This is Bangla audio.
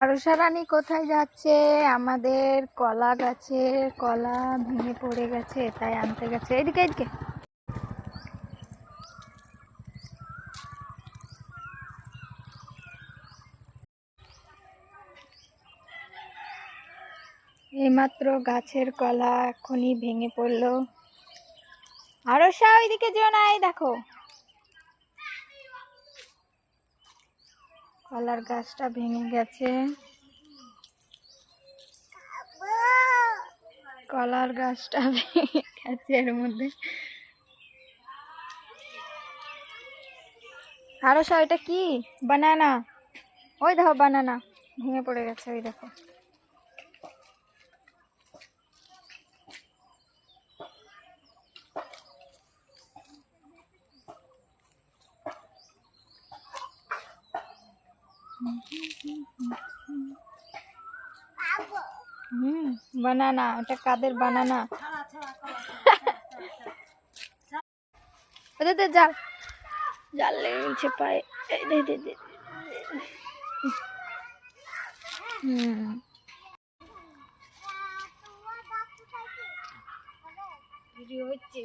আরশা রানী কোথায় যাচ্ছে? আমাদের কলা গাছের কলা ভেঙে পড়ে গেছে, তাই আনতে গেছে। এদিকে এদিকে। এইমাত্র গাছের কলা এখনই ভেঙে পড়ল। আরশা, ওইদিকে যেও না, এই দেখো। কলার গাছটা ভেঙে গেছে। কলার গাছটা ভেঙে গেছে এর মধ্যে। আরও সব এটা কি? বানানা ওই দেখো বানানা ভেঙে পড়ে গেছে, ওই দেখো। বানানা এটা কাদের বানানা? ওদের জাল জাল লেগে পায়ে। এই দে দে দে হচ্ছে